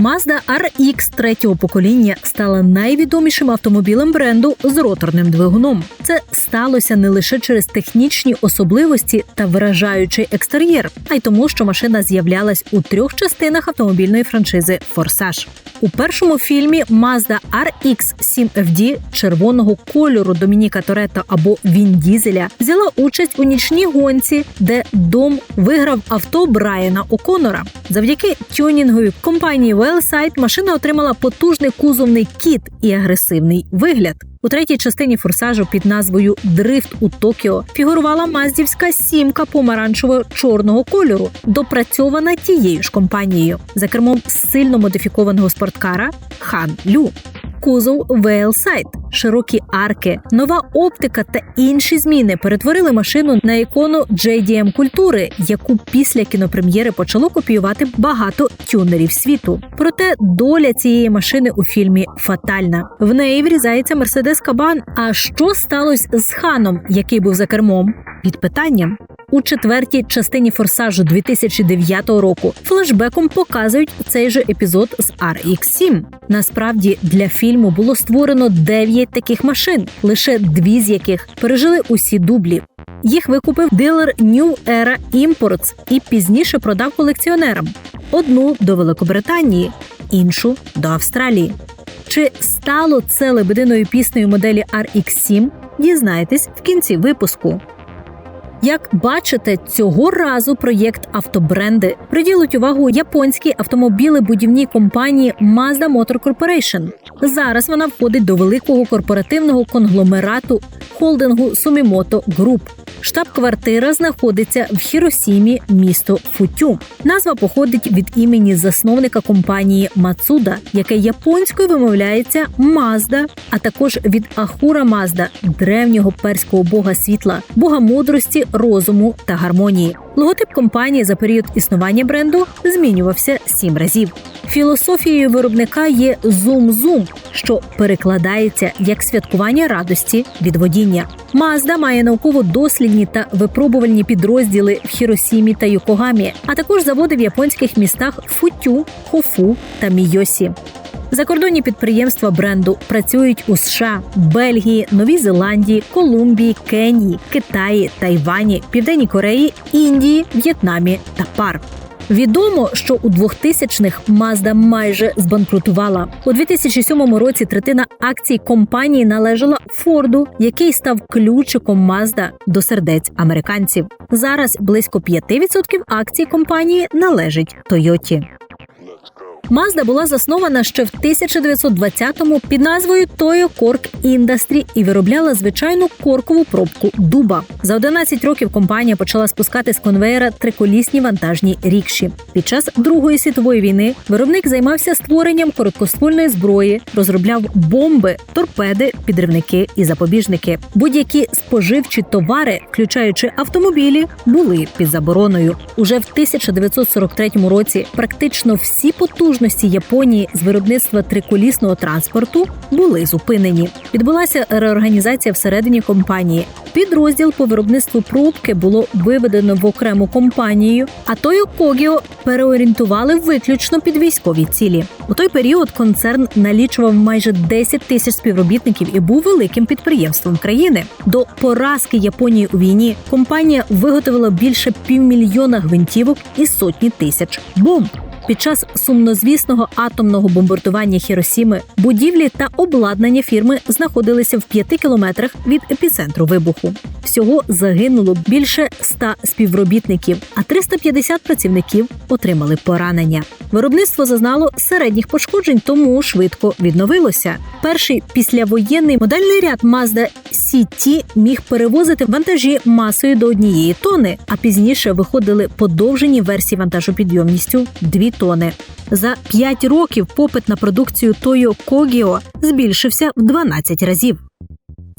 Mazda RX третього покоління стала найвідомішим автомобілем бренду з роторним двигуном. Це сталося не лише через технічні особливості та вражаючий екстер'єр, а й тому, що машина з'являлась у трьох частинах автомобільної франшизи Форсаж. У першому фільмі Mazda RX-7 FD червоного кольору Домініка Торетто або Він Дізеля взяла участь у нічній гонці, де дом виграв авто Брайана О'Конора. Завдяки тюнінгові компанії Wellside машина отримала потужний кузовний кіт і агресивний вигляд. У третій частині форсажу під назвою Дрифт у Токіо фігурувала маздівська сімка помаранчево-чорного кольору, допрацьована тією ж компанією. За кермом сильно модифікованого спорткара Хан Лю. Кузов Вейлсайд, широкі арки, нова оптика та інші зміни перетворили машину на ікону JDM культури, яку після кінопрем'єри почало копіювати багато тюнерів світу. Проте доля цієї машини у фільмі фатальна. В неї врізається Мерседес Кабан. А що сталося з ханом, який був за кермом? Під питанням у четвертій частині форсажу 2009 року флешбеком показують цей же епізод з RX-7. Насправді для фільму було створено 9 таких машин, лише дві з яких пережили усі дублі. Їх викупив дилер New Era Imports і пізніше продав колекціонерам: одну до Великобританії, іншу до Австралії. Чи стало це лебединою піснею моделі RX-7? Дізнайтесь в кінці випуску. Як бачите, цього разу проєкт автобренди приділить увагу японській автомобілебудівній компанії Mazda Motor Corporation. Зараз вона входить до великого корпоративного конгломерату холдингу Sumimoto Group. Штаб-квартира знаходиться в Хіросімі, місто Футю. Назва походить від імені засновника компанії Мацуда, яке японською вимовляється Мазда, а також від Ахура Мазда, древнього перського бога світла, бога мудрості, розуму та гармонії. Логотип компанії за період існування бренду змінювався сім разів. Філософією виробника є зум-зум, що перекладається як святкування радості від водіння. Мазда має науково-дослідні та випробувальні підрозділи в Хіросімі та Йокогамі, а також заводи в японських містах Футю, Хофу та Мійосі. Закордонні підприємства бренду працюють у США, Бельгії, Новій Зеландії, Колумбії, Кенії, Китаї, Тайвані, Південній Кореї, Індії, В'єтнамі та Пар. Відомо, що у 2000-х Mazda майже збанкрутувала у 2007 році. Третина акцій компанії належала Форду, який став ключиком Mazda до сердець американців. Зараз близько 5% акцій компанії належить Тойоті. Mazda була заснована ще в 1920-му під назвою Toyo Cork Industry і виробляла звичайну коркову пробку дуба. За 11 років компанія почала спускати з конвеєра триколісні вантажні рікші. Під час Другої світової війни виробник займався створенням короткоствольної зброї, розробляв бомби, торпеди, підривники і запобіжники. Будь-які споживчі товари, включаючи автомобілі, були під забороною. Уже в 1943 році практично всі потужні потужності Японії з виробництва триколісного транспорту були зупинені. Відбулася реорганізація всередині компанії. Підрозділ по виробництву пробки було виведено в окрему компанію, а Тойо Когіо переорієнтували виключно під військові цілі. У той період концерн налічував майже 10 тисяч співробітників і був великим підприємством країни. До поразки Японії у війні компанія виготовила більше півмільйона гвинтівок і сотні тисяч бомб. Під час сумнозвісного атомного бомбардування Хіросіми будівлі та обладнання фірми знаходилися в п'яти кілометрах від епіцентру вибуху. Всього загинуло більше ста співробітників, а 350 працівників отримали поранення. Виробництво зазнало середніх пошкоджень, тому швидко відновилося. Перший післявоєнний модельний ряд Mazda CT міг перевозити вантажі масою до однієї тони, а пізніше виходили подовжені версії вантажопідйомністю 2 тони. За 5 років попит на продукцію Toyo Kogyo збільшився в 12 разів.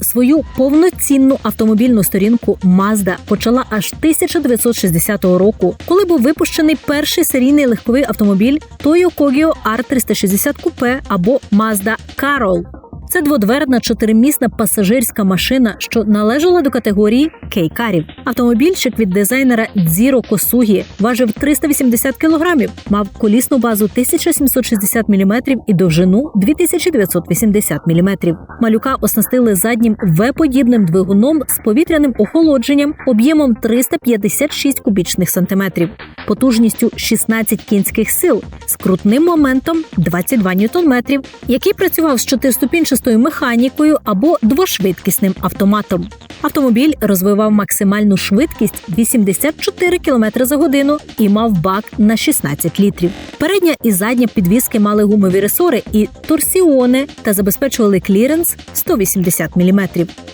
Свою повноцінну автомобільну сторінку Mazda почала аж 1960 року, коли був випущений перший серійний легковий автомобіль Toyo Kogyo R360 Coupe або Mazda Carol. Це дводверна чотиримісна пасажирська машина, що належала до категорії кейкарів. Автомобільчик від дизайнера Дзіро Косугі важив 380 кілограмів, мав колісну базу 1760 мм і довжину 2980 мм. Малюка оснастили заднім В-подібним двигуном з повітряним охолодженням об'ємом 356 кубічних сантиметрів, потужністю 16 кінських сил, з крутним моментом 22 ньютон-метрів, який працював з чотириступінчастою механікою або двошвидкісним автоматом. Автомобіль розвивав максимальну швидкість 84 км за годину і мав бак на 16 літрів. Передня і задня підвіски мали гумові ресори і торсіони та забезпечували кліренс 180 мм.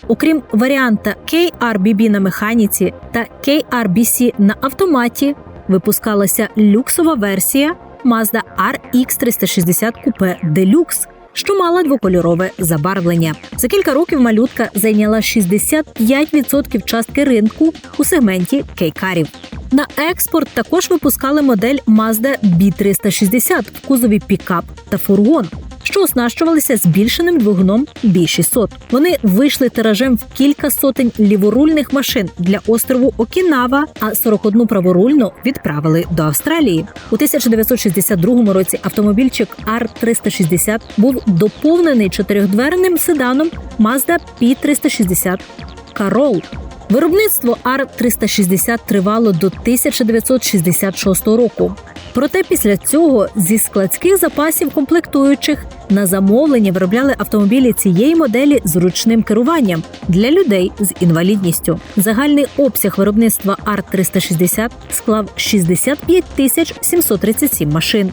Окрім варіанта KRBB на механіці та KRBC на автоматі, випускалася люксова версія Mazda RX360 Coupe Deluxe, що мала двокольорове забарвлення. За кілька років малютка зайняла 65% частки ринку у сегменті кейкарів. На експорт також випускали модель Mazda B360 в кузові пікап та фургон. Що оснащувалися збільшеним двигуном B600. Вони вийшли тиражем в кілька сотень ліворульних машин для острову Окінава, а 41 праворульну відправили до Австралії. У 1962 році автомобільчик R360 був доповнений чотирьохдверним седаном Mazda P360 Carol. Виробництво R360 тривало до 1966 року. Проте після цього зі складських запасів комплектуючих на замовлення виробляли автомобілі цієї моделі з ручним керуванням для людей з інвалідністю. Загальний обсяг виробництва R360 склав 65 тисяч 737 машин.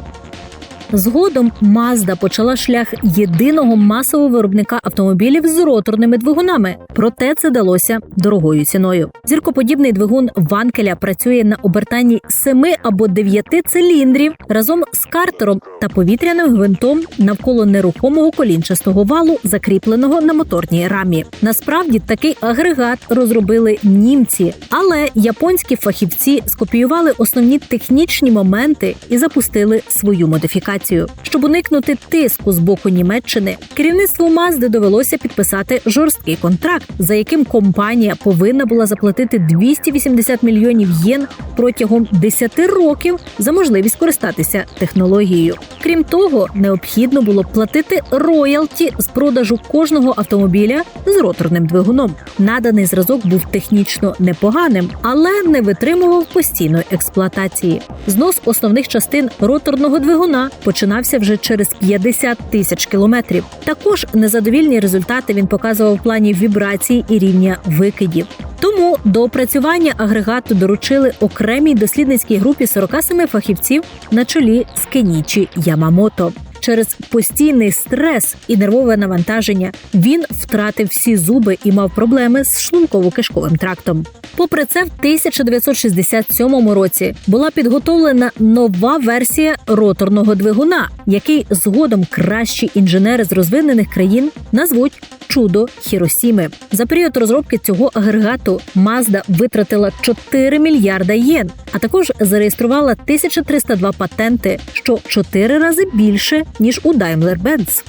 Згодом Mazda почала шлях єдиного масового виробника автомобілів з роторними двигунами. Проте це далося дорогою ціною. Зіркоподібний двигун Ванкеля працює на обертанні семи або дев'яти циліндрів разом з картером та повітряним гвинтом навколо нерухомого колінчастого валу, закріпленого на моторній рамі. Насправді такий агрегат розробили німці, але японські фахівці скопіювали основні технічні моменти і запустили свою модифікацію. Щоб уникнути тиску з боку Німеччини, керівництву Мазди довелося підписати жорсткий контракт, за яким компанія повинна була заплатити 280 мільйонів єн протягом 10 років за можливість користатися технологією. Крім того, необхідно було платити роялті з продажу кожного автомобіля з роторним двигуном. Наданий зразок був технічно непоганим, але не витримував постійної експлуатації. Знос основних частин роторного двигуна починався вже через 50 тисяч кілометрів. Також незадовільні результати він показував в плані вібрації і рівня викидів. Тому до опрацювання агрегату доручили окремій дослідницькій групі 47 фахівців на чолі з Кенічі Ямамото. Через постійний стрес і нервове навантаження він втратив всі зуби і мав проблеми з шлунково-кишковим трактом. Попри це, в 1967 році була підготовлена нова версія роторного двигуна, який згодом кращі інженери з розвинених країн назвуть чудо Хіросіми. За період розробки цього агрегату Мазда витратила 4 мільярда єн, а також зареєструвала 1302 патенти, що 4 рази більше ніж у Daimler-Benz.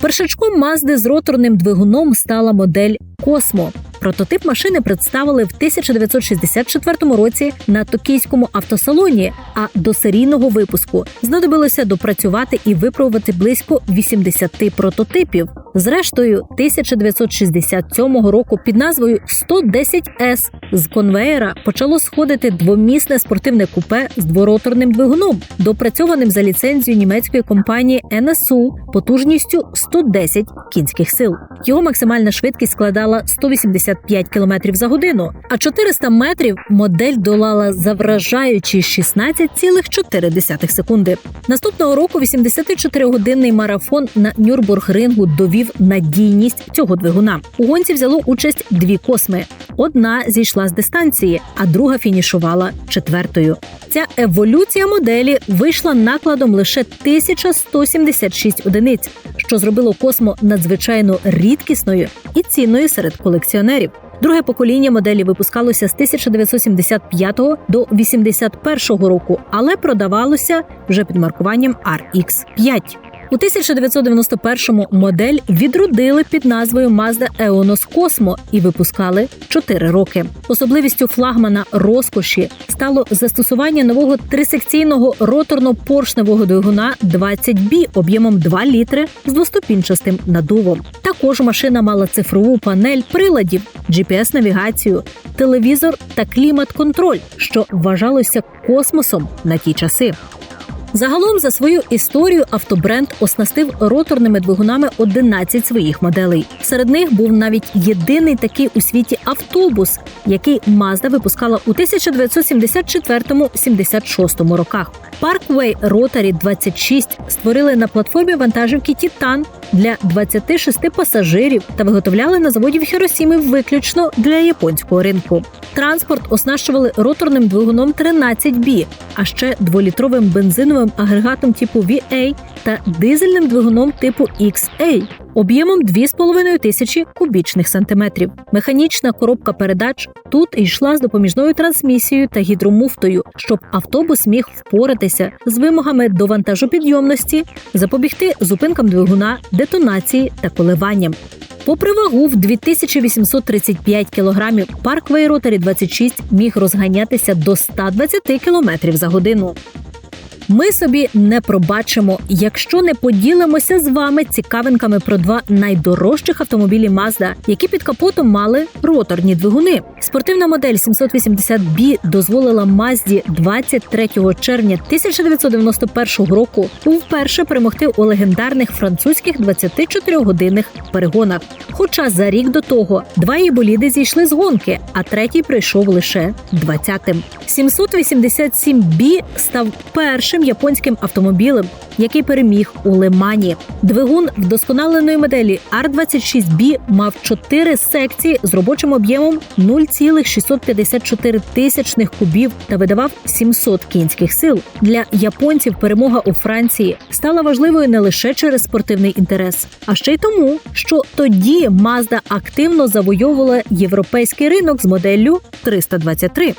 Першачком Мазди з роторним двигуном стала модель Космо. Прототип машини представили в 1964 році на токійському автосалоні. А до серійного випуску знадобилося допрацювати і випробувати близько 80 прототипів. Зрештою, 1967 року під назвою 110С з конвеєра почало сходити двомісне спортивне купе з двороторним двигуном, допрацьованим за ліцензією німецької компанії NSU потужністю 110 кінських сил. Його максимальна швидкість складала 185 км за годину, а 400 метрів модель долала за вражаючі 16,4 секунди. Наступного року 84-годинний марафон на Нюрбург-рингу довів надійність цього двигуна. У гонці взяло участь дві косми. Одна зійшла з дистанції, а друга фінішувала четвертою. Ця еволюція моделі вийшла накладом лише 1176 одиниць, що зробило космо надзвичайно рідкісною і цінною серед колекціонерів. Друге покоління моделі випускалося з 1975 до 81 року, але продавалося вже під маркуванням RX-5. У 1991-му модель відродили під назвою Mazda Eonos Cosmo і випускали 4 роки. Особливістю флагмана розкоші стало застосування нового трисекційного роторно-поршневого двигуна 20B об'ємом 2 літри з двоступінчастим надувом. Також машина мала цифрову панель приладів, GPS-навігацію, телевізор та клімат-контроль, що вважалося космосом на ті часи. Загалом за свою історію автобренд оснастив роторними двигунами 11 своїх моделей. Серед них був навіть єдиний такий у світі автобус, який Mazda випускала у 1974-76 роках. Parkway Rotary 26 створили на платформі вантажівки Титан для 26 пасажирів та виготовляли на заводі в Хіросімі виключно для японського ринку. Транспорт оснащували роторним двигуном 13B, а ще дволітровим бензиновим агрегатом типу VA та дизельним двигуном типу XA об'ємом 2,5 тисячі кубічних сантиметрів. Механічна коробка передач тут йшла з допоміжною трансмісією та гідромуфтою, щоб автобус міг впоратися з вимогами до вантажопідйомності, запобігти зупинкам двигуна, детонації та коливанням. Попри вагу в 2835 кілограмів, парк Вейротарі 26 міг розганятися до 120 кілометрів за годину. Ми собі не пробачимо, якщо не поділимося з вами цікавинками про два найдорожчих автомобілі Mazda, які під капотом мали роторні двигуни. Спортивна модель 780B дозволила Mazda 23 червня 1991 року вперше перемогти у легендарних французьких 24-годинних перегонах. Хоча за рік до того два її боліди зійшли з гонки, а третій прийшов лише 20-тим. 787B став першим японським автомобілем, який переміг у Лимані. Двигун вдосконаленої моделі R26B мав чотири секції з робочим об'ємом 0,654 тисячних кубів та видавав 700 кінських сил. Для японців перемога у Франції стала важливою не лише через спортивний інтерес, а ще й тому, що тоді Mazda активно завойовувала європейський ринок з моделлю 323.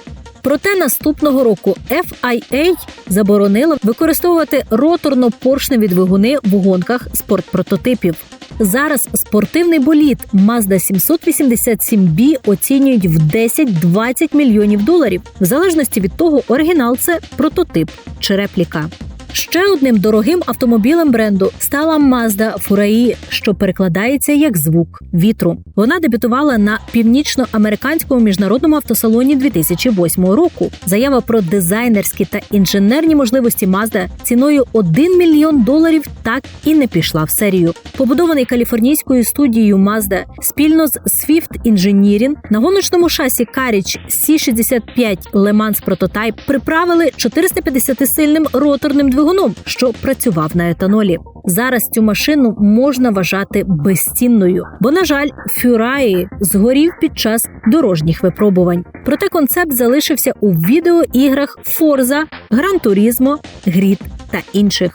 Проте наступного року FIA заборонила використовувати роторно-поршневі двигуни в гонках спортпрототипів. Зараз спортивний болід Mazda 787B оцінюють в 10-20 мільйонів доларів, в залежності від того, оригінал це прототип чи репліка. Ще одним дорогим автомобілем бренду стала Mazda Furai, що перекладається як звук вітру. Вона дебютувала на північноамериканському міжнародному автосалоні 2008 року. Заява про дизайнерські та інженерні можливості Mazda ціною 1 мільйон доларів так і не пішла в серію. Побудований каліфорнійською студією Mazda спільно з Swift Engineering на гоночному шасі Carriage C65 Le Mans Prototype приправили 450-сильним роторним двигуном двигуном, що працював на етанолі. Зараз цю машину можна вважати безцінною, бо, на жаль, Фюраї згорів під час дорожніх випробувань. Проте концепт залишився у відеоіграх Forza, Gran Turismo, Grid та інших.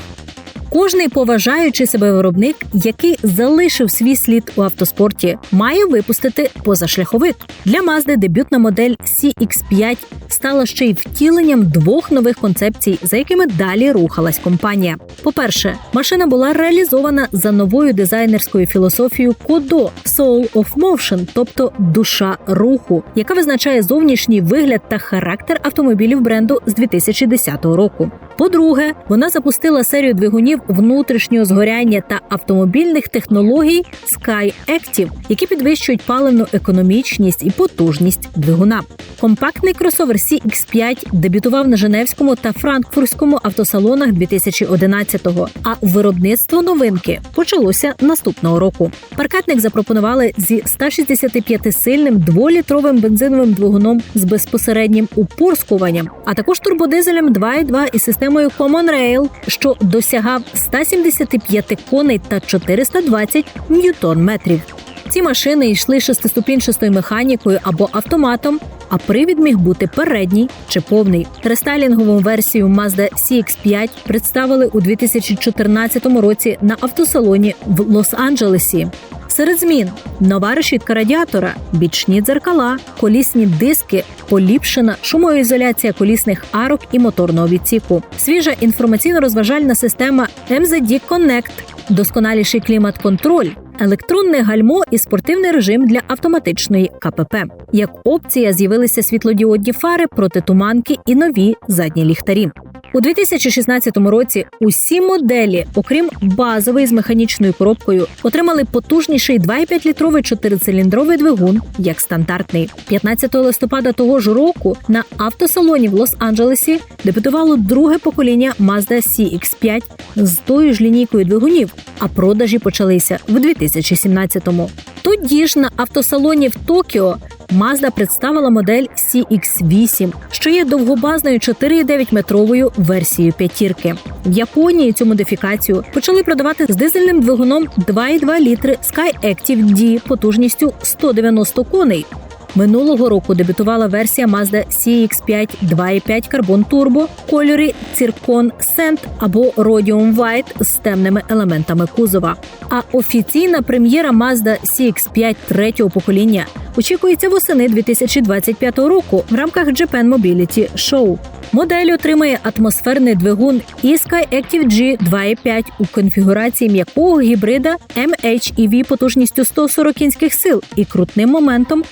Кожний поважаючий себе виробник, який залишив свій слід у автоспорті, має випустити позашляховик. Для Mazda дебютна модель CX5 стала ще й втіленням двох нових концепцій, за якими далі рухалась компанія. По-перше, машина була реалізована за новою дизайнерською філософією Кодо Soul of Motion, тобто душа руху, яка визначає зовнішній вигляд та характер автомобілів бренду з 2010 року. По-друге, вона запустила серію двигунів внутрішнього згоряння та автомобільних технологій Sky Active, які підвищують паливну економічність і потужність двигуна. Компактний кросовер CX5 дебютував на Женевському та Франкфуртському автосалонах 2011-го, А виробництво новинки почалося наступного року. Паркетник запропонували зі 165-сильним дволітровим бензиновим двигуном з безпосереднім упорскуванням, а також турбодизелем 2.2 із системою Common Rail, що досягав 175 коней та 420 ньютон метрів. Ці машини йшли шестиступінчастою механікою або автоматом а привід міг бути передній чи повний. Рестайлінгову версію Mazda CX-5 представили у 2014 році на автосалоні в Лос-Анджелесі. Серед змін нова решітка радіатора, бічні дзеркала, колісні диски, поліпшена шумоізоляція колісних арок і моторного відсіку, свіжа інформаційно-розважальна система MZD Connect, досконаліший клімат-контроль, електронне гальмо і спортивний режим для автоматичної КПП. Як опція з'явилися світлодіодні фари, протитуманки і нові задні ліхтарі. У 2016 році усі моделі, окрім базової з механічною коробкою, отримали потужніший 2,5-літровий чотирициліндровий двигун як стандартний. 15 листопада того ж року на автосалоні в Лос-Анджелесі дебютувало друге покоління Mazda CX-5 з тою ж лінійкою двигунів, а продажі почалися в 2017-му. Тоді ж на автосалоні в Токіо Mazda представила модель CX-8, що є довгобазною 4,9 метровою версією п'ятірки. В Японії цю модифікацію почали продавати з дизельним двигуном 2,2 літри SkyActiv D потужністю 190 коней. Минулого року дебютувала версія Mazda CX-5 2.5 Carbon Turbo в кольорі Zircon Sand або Rhodium White з темними елементами кузова. А офіційна прем'єра Mazda CX-5 третього покоління очікується восени 2025 року в рамках Japan Mobility Show. Модель отримає атмосферний двигун і SkyActiv G 2.5 у конфігурації м'якого гібрида MHEV потужністю 140 кінських сил і крутним моментом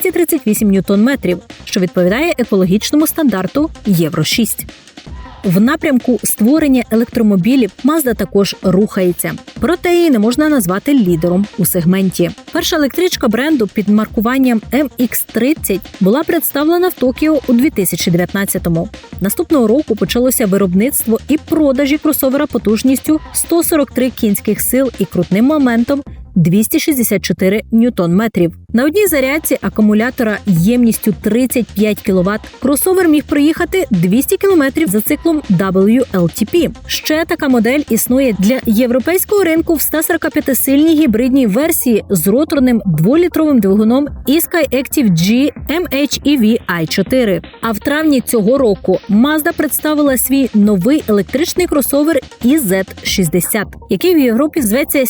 238 ньютон-метрів, що відповідає екологічному стандарту Євро 6. В напрямку створення електромобілів Mazda також рухається, проте її не можна назвати лідером у сегменті. Перша електричка бренду під маркуванням MX-30 була представлена в Токіо у 2019-му. Наступного року почалося виробництво і продажі кросовера потужністю 143 кінських сил і крутним моментом 264 ньютон-метрів. На одній зарядці акумулятора ємністю 35 кВт кросовер міг проїхати 200 км за циклом WLTP. Ще така модель існує для європейського ринку в 145-сильній гібридній версії з роторним дволітровим двигуном Isky Active G MHEV i4. А в травні цього року Mazda представила свій новий електричний кросовер EZ60, який в Європі зветься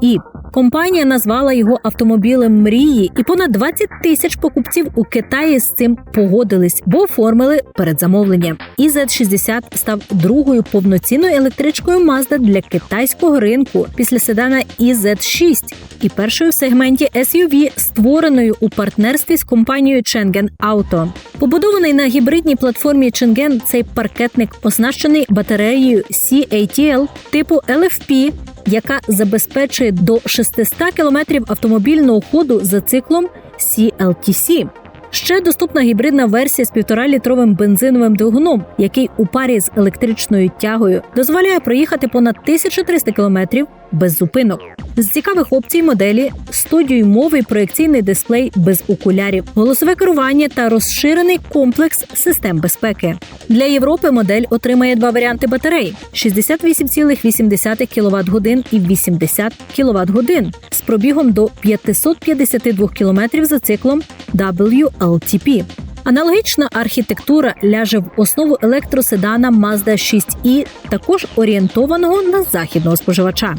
CX6E. Компанія назвала його автомобілем мрії, і понад 20 тисяч покупців у Китаї з цим погодились, бо оформили передзамовлення. EZ60 став другою повноцінною електричкою Mazda для китайського ринку після седана EZ6 і першою в сегменті SUV, створеною у партнерстві з компанією Chang'an Auto. Побудований на гібридній платформі Chang'an, цей паркетник оснащений батареєю CATL типу LFP, яка забезпечує до 600 км автомобільного ходу за циклом CLTC. Ще доступна гібридна версія з 1,5-літровим бензиновим двигуном, який у парі з електричною тягою дозволяє проїхати понад 1300 км без зупинок. З цікавих опцій моделі 100-дюймовий проекційний дисплей без окулярів, голосове керування та розширений комплекс систем безпеки. Для Європи модель отримає два варіанти батарей: 68,8 кВт годин і 80 кВт годин з пробігом до 552 км за циклом WLTP. Аналогічна архітектура ляже в основу електроседана Mazda 6e, також орієнтованого на західного споживача.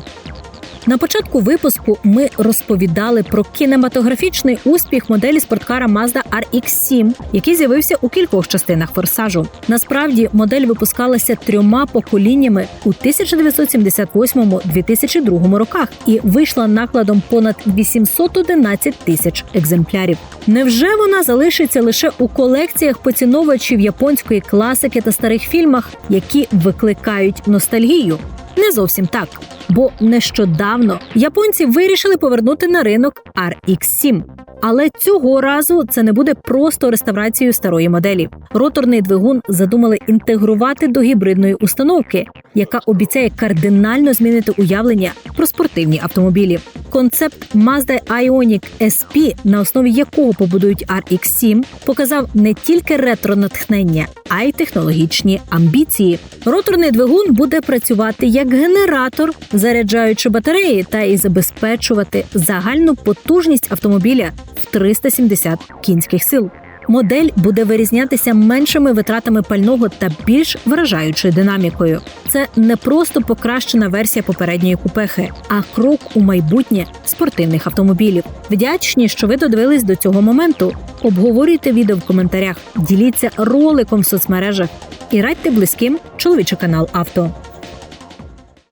На початку випуску ми розповідали про кінематографічний успіх моделі спорткара Mazda RX-7, який з'явився у кількох частинах форсажу. Насправді модель випускалася трьома поколіннями у 1978-2002 роках і вийшла накладом понад 811 тисяч екземплярів. Невже вона залишиться лише у колекціях поціновувачів японської класики та старих фільмах, які викликають ностальгію? Не зовсім так, бо нещодавно японці вирішили повернути на ринок RX-7. Але цього разу це не буде просто реставрацією старої моделі. Роторний двигун задумали інтегрувати до гібридної установки, яка обіцяє кардинально змінити уявлення про спортивні автомобілі. Концепт Mazda Ioniq SP, на основі якого побудують RX-7, показав не тільки ретро натхнення, а й технологічні амбіції. Роторний двигун буде працювати як генератор, заряджаючи батареї та і забезпечувати загальну потужність автомобіля в 370 кінських сил. Модель буде вирізнятися меншими витратами пального та більш вражаючою динамікою. Це не просто покращена версія попередньої купехи, а крок у майбутнє спортивних автомобілів. Вдячні, що ви додивились до цього моменту. Обговорюйте відео в коментарях, діліться роликом в соцмережах і радьте близьким чоловічий канал авто.